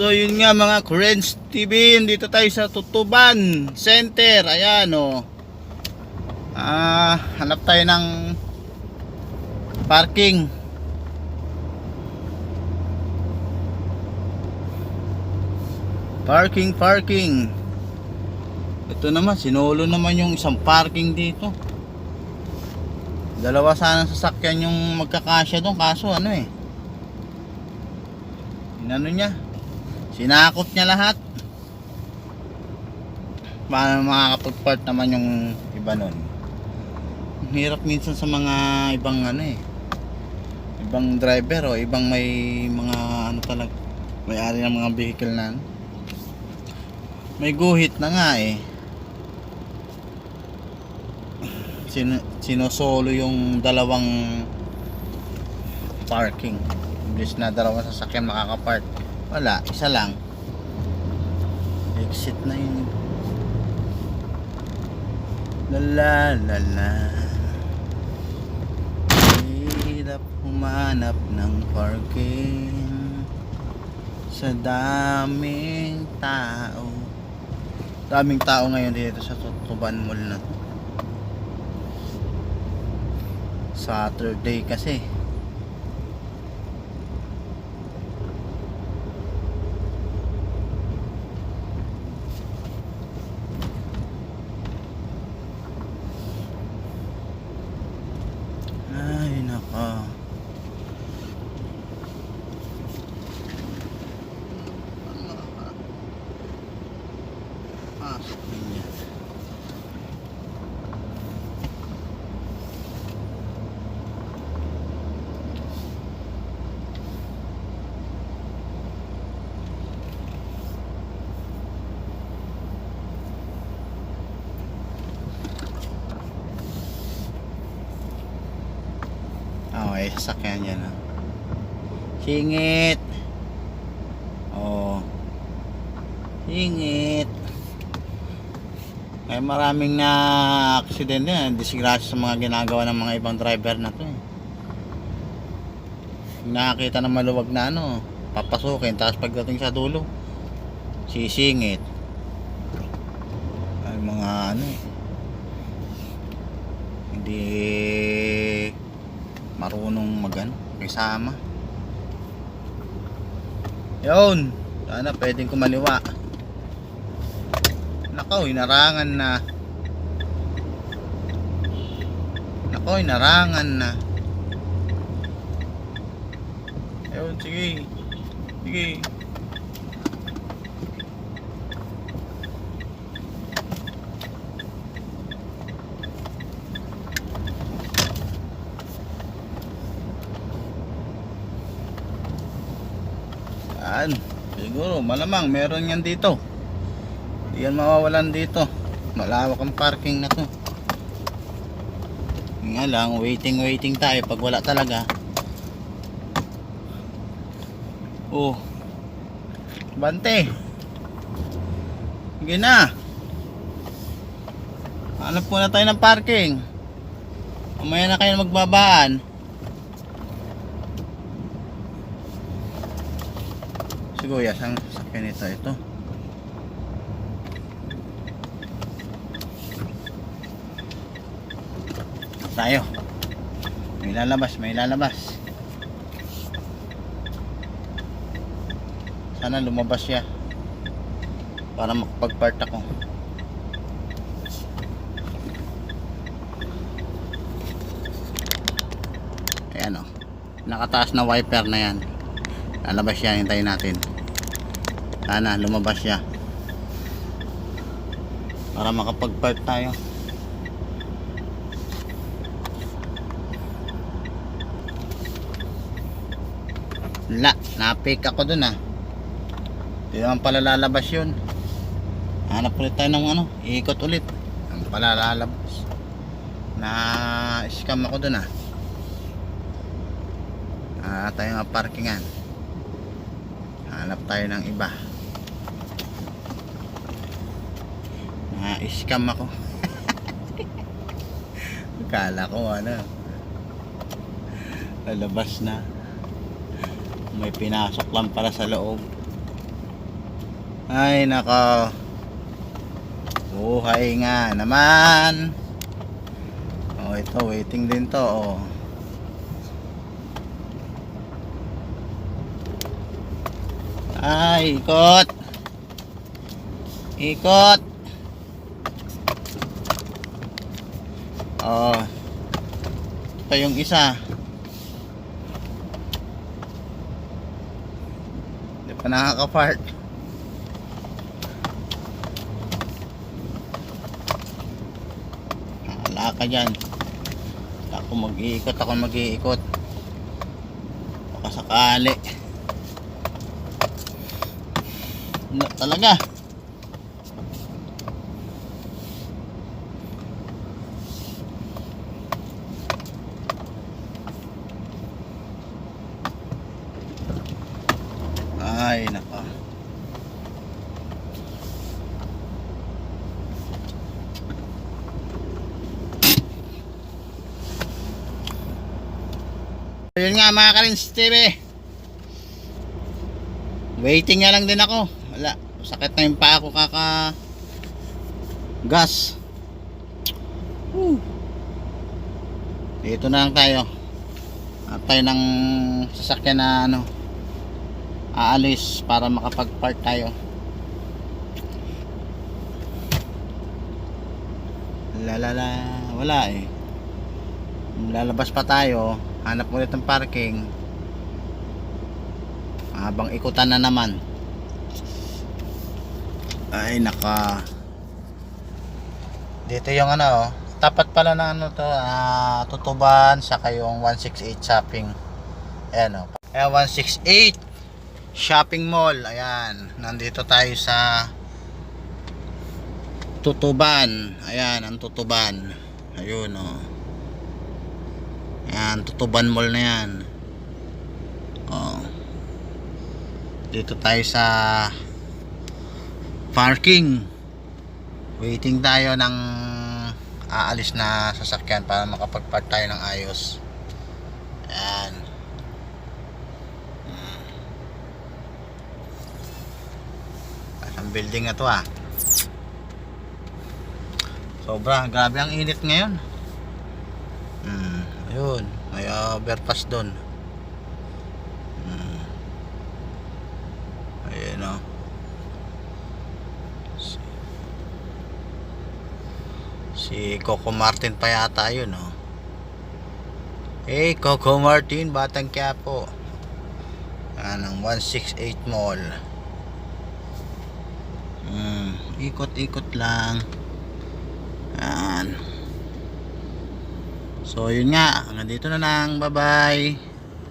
So yun nga mga Kurens TV, dito tayo sa Tutuban Center. Ayan oh. Ah, hanap tayo ng parking. Parking, parking. Ito naman, sinolo naman yung isang parking dito. Dalawa sana sasakyan yung magkakasya doon, kaso ano eh. Inano niya? Sinakot niya lahat. Paano makakapag-part naman yung iba nun? Hirap minsan sa mga ibang ano eh. Ibang driver o ibang may mga ano talaga. May ari ng mga vehicle na ano. May guhit na nga eh. Sino, sinosolo yung dalawang parking. Imbis na dalawang sasakyan makakapark. Wala, isa lang. Exit na yun. La la la la. Hirap humanap ng parking sa daming tao. Daming tao ngayon dito sa Tutuban Mall na to. Saturday kasi. Ay, nako. Pasok niya. Okay, sasakyan yan. ah. Singit. Oh. Singit. Ay maraming na aksidente na disgrasya sa mga ginagawa ng mga ibang driver na to eh. Nakakita na maluwag na ano, papasukin tapos pagdating sa dulo, sisingit. Ay mga ano eh. Hindi marunong magano kasama yun sana pwedeng kumaliwa nakaw inarangan na nakaw inarangan na yun sige sige Yan. Siguro, malamang meron yan dito. Yan mawawalan dito. Malawak ang parking na to. Nga lang, waiting waiting tayo pag wala talaga. Oh. Bante. Sige na. Hanap po na tayo ng parking. Mamaya na kayo magbabaan. Siguyas ang sasakyan nito ito. Tayo. May lalabas, may lalabas. Sana lumabas siya. Para makapag-part ako. Ayan o. Nakataas na wiper na yan. Lalabas siya, hintayin natin. Sana lumabas siya. Para makapag-park tayo. Wala, napik ako dun ah. Hindi naman pala lalabas yun. Hanap ulit tayo ng ano, iikot ulit. Ang pala lalabas. Na scam ako dun ah. Ah, tayo nga parkingan. Hanap tayo ng iba. Na-scam ako. Kala ko ano. Lalabas na. May pinasok lang para sa loob. Ay, nako. Buhay nga naman. Oh, ito, waiting din to. Oh. Ay, ikot. Ikot. Oh. Ito yung isa. Pa nakaka-park. Wala ka dyan. Ako mag-iikot, ako mag-iikot. Baka sakali. Wala talaga. Ay, nako. Ayun nga mga Karins TV. Waiting nga lang din ako. Wala. Sakit na yung paa ko kaka gas. Whew. Dito na lang tayo. At tayo ng sasakyan na ano aalis para makapag-park tayo. Lalala, wala eh. Lalabas pa tayo, hanap ulit ng parking. Habang ikutan na naman. Ay naka. Dito yung ano, oh, tapat pala ng ano to, ah, tutuban sa kayong 168 shopping. Ayan oh. Ayan, 168 shopping mall. Ayan, nandito tayo sa Tutuban. Ayan, ang Tutuban. Ayun oh. Ayan, Tutuban Mall na yan. Oh. Dito tayo sa parking. Waiting tayo ng aalis na sasakyan para makapag-park tayo ng ayos. Ayan. Ang building na to ah. Sobra, grabe ang init ngayon. Ayun, may overpass doon. Hmm. Ayun oh. Si, si Coco Martin pa yata yun oh. Hey Coco Martin, Batang Quiapo. Yan ang 168 Mall. Hmm, ikot-ikot lang. Yan. So, yun nga. Hanggang dito na lang. Bye-bye.